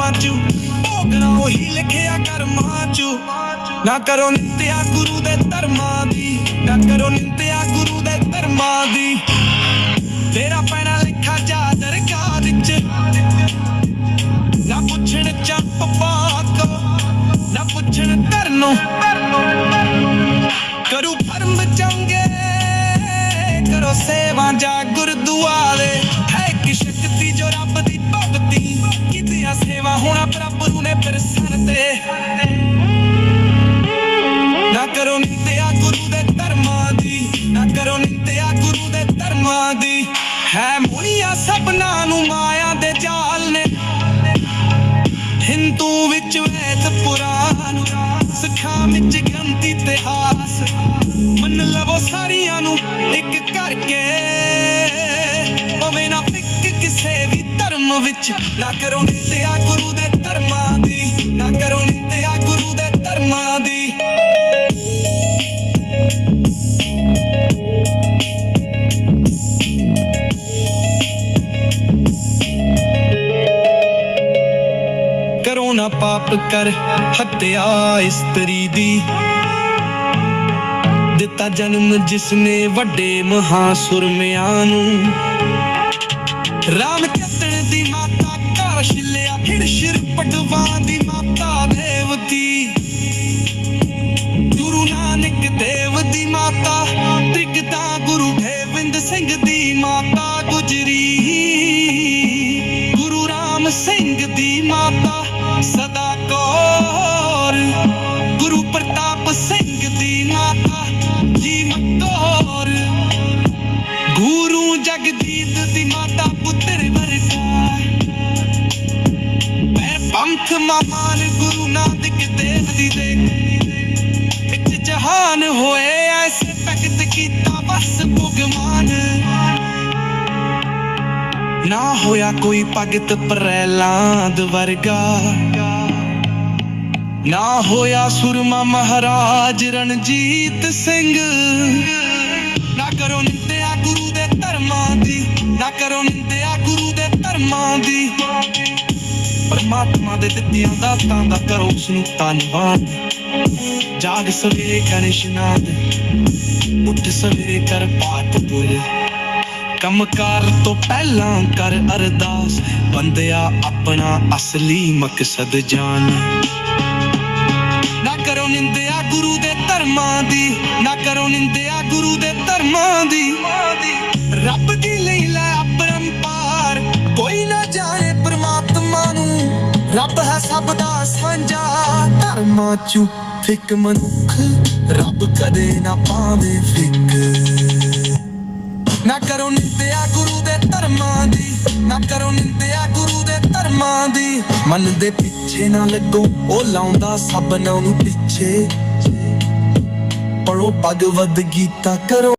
ਕਰਮਾਂ ਚ ਭੋਗਣਾ ਉਹੀ ਲਿਖਿਆ ਕਰਮਾਂ ਚ ਨਾ ਕਰੋ ਨਿੰਦਿਆ ਗੁਰੂ ਦੇ ਧਰਮਾਂ ਦੀ। ਨਾ ਕਰੋ ਨਿੰਦਿਆ ਗੁਰੂ ਦੇ ਧਰਮਾਂ ਦੀ। ਤੇਰਾ ਪੈਣਾ ਲਿਖਾ ਜਾ ਦਰਗਾਹ ਵਿੱਚ ਨਾ ਪੁੱਛਣ ਚੱਪ ਪਾਕ। ਨਾ ਪੁੱਛਣ ਧਰਨੋਂ ਹੋਣਾ ਪ੍ਰਭ ਨੂੰ ਨੇ ਪ੍ਰਸੰਨ ਤੇ। ਨਾ ਕਰੋ ਨਿੰਦਿਆ ਗੁਰੂ ਦੇ ਧਰਮਾਂ ਦੀ, ਨਾ ਕਰੋ ਨਿੰਦਿਆ ਗੁਰੂ ਦੇ ਧਰਮਾਂ ਦੀ। ਹੈ ਮੁਨੀਆਂ ਸਭਨਾਂ ਨੂੰ ਮਾਇਆ ਦੇ ਜਾਲ ਨੇ। ਹਿੰਦੂ ਵਿੱਚ ਵੇਦ ਪੁਰਾਨ ਸਿੱਖਾਂ ਵਿੱਚ ਗ੍ਰੰਥ ਤੇ ਵੀ ਵਿੱਚ। ਨਾ ਕਰੋ ਨਿੰਦਿਆ ਗੁਰੂ ਦੇ ਧਰਮਾਂ ਦੀ। ਨਾ ਕਰੋ ਨਿੰਦਿਆ ਗੁਰੂ ਦੇ ਧਰਮਾਂ ਦੀ। ਕਰੋ ਨਾ ਪਾਪ ਕਰ, ਹੱਤਿਆ ਇਸਤਰੀ ਦੀ। ਦਿੱਤਾ ਜਨਮ ਜਿਸਨੇ ਵੱਡੇ ਮਹਾਸੁਰਮਿਆਂ ਨੂੰ। ਰਾਮ ਗੁਜਰੀ। ਗੁਰੂ ਰਾਮ ਸਿੰਘ ਦੀ ਮਾਤਾ ਸਦਾ ਕੌਰ। ਗੁਰੂ ਪ੍ਰਤਾਪ ਸਿੰਘ ਦੀ ਮਾਤਾ ਜੀਵਨ ਕੌਰ। ਗੁਰੂ ਜਗਜੀਤ ਦੀ ਮਾਤਾ ਪੁੱਤਰ ਵਰਗਾ। ਮੈਂ ਪੰਥ ਮਹਾਨ ਨਾ ਹੋਇਆ ਕੋਈ ਭਗਤ ਪ੍ਰਹਿਲਾਦ ਵਰਗਾ। ਨਾ ਹੋਇਆ ਸੁਰਮਾ ਮਹਾਰਾਜ ਰਣਜੀਤ ਸਿੰਘ। ਨਾ ਕਰੋ ਨਿੰਦਿਆ ਗੁਰੂ ਦੇ ਧਰਮਾਂ ਦੀ, ਨਾ ਕਰੋ ਨਿੰਦਿਆ ਗੁਰੂ ਦੇ ਧਰਮਾਂ ਦੀ। ਪਰਮਾਤਮਾ ਦੇ ਦਿੱਤੀਆਂ ਦਾਤਾਂ ਦਾ ਕਰੋ ਉਸ ਨੂੰ ਧੰਨਵਾਦ। ਜਾਗ ਸਵੇਰੇ ਕਰ ਇਸ਼ਨਾਦ ਉੱਠ ਸਵੇਰੇ ਕਰ ਪਾਠ ਪੁਰ। ਕੰਮਕਾਰ ਤੋਂ ਪਹਿਲਾਂ ਕਰ ਅਰਦਾਸ। ਬੰਦਿਆ ਆਪਣਾ ਅਸਲੀ ਮਕਸਦ ਜਾਣ ਨਾ ਕਰੋ ਨਿੰਦਿਆ ਗੁਰੂ ਦੇ ਧਰਮਾਂ ਦੀ, ਨਾ ਕਰੋ ਨਿੰਦਿਆ ਗੁਰੂ ਦੇ ਧਰਮਾਂ ਦੀ। ਰੱਬ ਦੀ ਲੀਲਾ ਅਪਰੰਪਾਰ, ਕੋਈ ਨਾ ਜਾਣੇ ਪਰਮਾਤਮਾ ਨੂੰ। ਰੱਬ ਹੈ ਸਭ ਦਾ ਸਾਂਝਾ, ਧਰਮਾਂ ਚੋਂ ਫਿਕ ਮਨੁੱਖ। ਰੱਬ ਕਦੇ ਨਾ ਪਾਵੇ ਫਿੱਕ। ਨਾ ਕਰੋ ਨਿੰਦਿਆ ਗੁਰੂ ਦੇ ਧਰਮਾਂ ਦੀ, ਨਾ ਕਰੋ ਨਿੰਦਿਆ ਗੁਰੂ ਦੇ ਧਰਮਾਂ ਦੀ। ਮਨ ਦੇ ਪਿੱਛੇ ਨਾ ਲੱਗੋ, ਉਹ ਲਾਉਂਦਾ ਸਭ ਨੂੰ ਪਿੱਛੇ। ਪੜੋ ਭਗਵਦ ਗੀਤਾ, ਕਰੋ